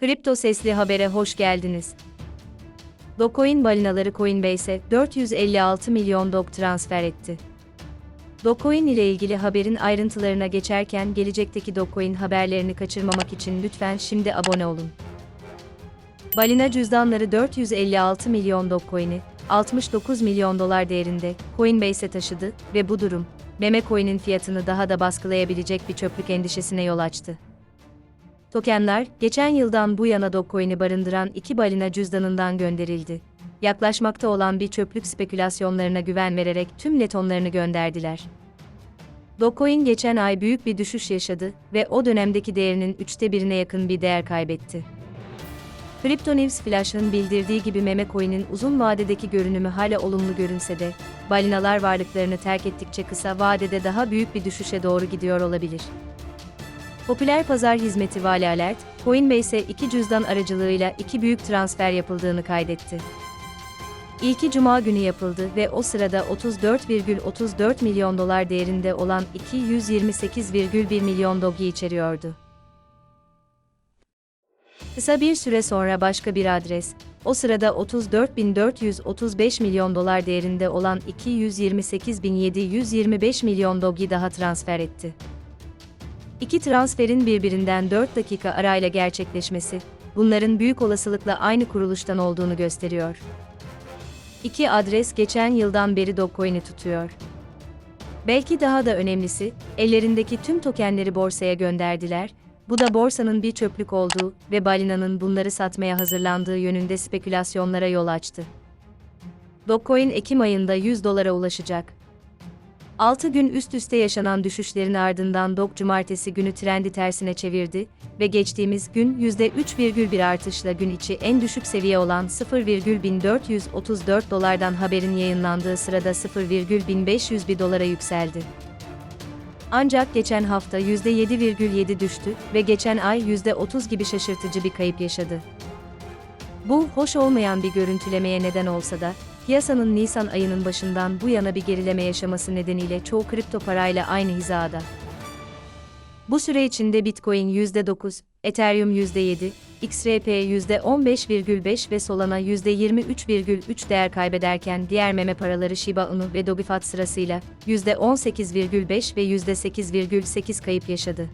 Kripto Sesli Haber'e hoş geldiniz. Dogecoin balinaları Coinbase'e 456 milyon dog transfer etti. Dogecoin ile ilgili haberin ayrıntılarına geçerken gelecekteki Dogecoin haberlerini kaçırmamak için lütfen şimdi abone olun. Balina cüzdanları 456 milyon Dogecoin'i 69 milyon dolar değerinde Coinbase'e taşıdı ve bu durum meme coin'in fiyatını daha da baskılayabilecek bir çöplük endişesine yol açtı. Tokenler, geçen yıldan bu yana Dogecoin'i barındıran iki balina cüzdanından gönderildi. Yaklaşmakta olan bir çöplük spekülasyonlarına güven vererek tüm letonlarını gönderdiler. Dogecoin geçen ay büyük bir düşüş yaşadı ve o dönemdeki değerinin üçte birine yakın bir değer kaybetti. Crypto News Flash'ın bildirdiği gibi meme coin'in uzun vadedeki görünümü hala olumlu görünse de, balinalar varlıklarını terk ettikçe kısa vadede daha büyük bir düşüşe doğru gidiyor olabilir. Popüler pazar hizmeti Vali Alert, Coinbase'e iki cüzdan aracılığıyla iki büyük transfer yapıldığını kaydetti. İlki cuma günü yapıldı ve o sırada 34,34 milyon dolar değerinde olan 228,1 milyon dogi içeriyordu. Kısa bir süre sonra başka bir adres, o sırada 34.435 milyon dolar değerinde olan 228.725 milyon dogi daha transfer etti. İki transferin birbirinden 4 dakika arayla gerçekleşmesi, bunların büyük olasılıkla aynı kuruluştan olduğunu gösteriyor. İki adres geçen yıldan beri Dogecoin'i tutuyor. Belki daha da önemlisi, ellerindeki tüm tokenleri borsaya gönderdiler, bu da borsanın bir çöplük olduğu ve balinanın bunları satmaya hazırlandığı yönünde spekülasyonlara yol açtı. Dogecoin Ekim ayında 100 dolara ulaşacak. 6 gün üst üste yaşanan düşüşlerin ardından Dog cumartesi günü trendi tersine çevirdi ve geçtiğimiz gün %3,1 artışla gün içi en düşük seviye olan 0,1434 dolardan haberin yayınlandığı sırada 0,1501 dolara yükseldi. Ancak geçen hafta %7,7 düştü ve geçen ay %30 gibi şaşırtıcı bir kayıp yaşadı. Bu, hoş olmayan bir görüntülemeye neden olsa da, piyasanın Nisan ayının başından bu yana bir gerileme yaşaması nedeniyle çoğu kripto parayla aynı hizada. Bu süre içinde Bitcoin %9, Ethereum %7, XRP %15,5 ve Solana %23,3 değer kaybederken diğer meme paraları Shiba Inu ve Dogifat sırasıyla %18,5 ve %8,8 kayıp yaşadı.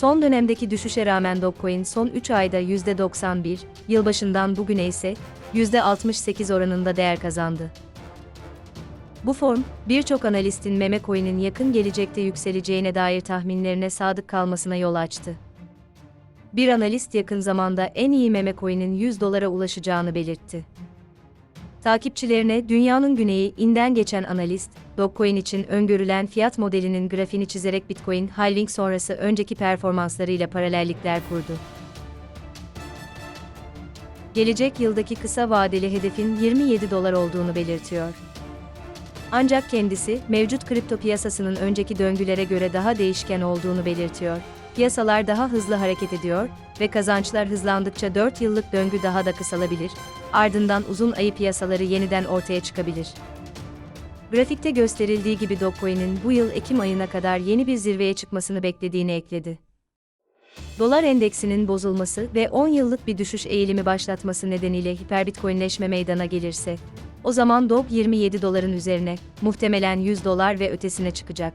Son dönemdeki düşüşe rağmen Dogecoin son 3 ayda %91, yılbaşından bugüne ise %68 oranında değer kazandı. Bu form, birçok analistin meme coin'in yakın gelecekte yükseleceğine dair tahminlerine sadık kalmasına yol açtı. Bir analist yakın zamanda en iyi meme coin'in 100 dolara ulaşacağını belirtti. Takipçilerine dünyanın güneyi inden geçen analist, Dogecoin için öngörülen fiyat modelinin grafiğini çizerek Bitcoin halving sonrası önceki performanslarıyla paralellikler kurdu. Gelecek yıldaki kısa vadeli hedefin 27 dolar olduğunu belirtiyor. Ancak kendisi, mevcut kripto piyasasının önceki döngülere göre daha değişken olduğunu belirtiyor. Piyasalar daha hızlı hareket ediyor ve kazançlar hızlandıkça 4 yıllık döngü daha da kısalabilir, ardından uzun ayı piyasaları yeniden ortaya çıkabilir. Grafikte gösterildiği gibi Dogecoin'in bu yıl Ekim ayına kadar yeni bir zirveye çıkmasını beklediğini ekledi. Dolar endeksinin bozulması ve 10 yıllık bir düşüş eğilimi başlatması nedeniyle hiperbitcoinleşme meydana gelirse, o zaman Dog 27 doların üzerine, muhtemelen 100 dolar ve ötesine çıkacak.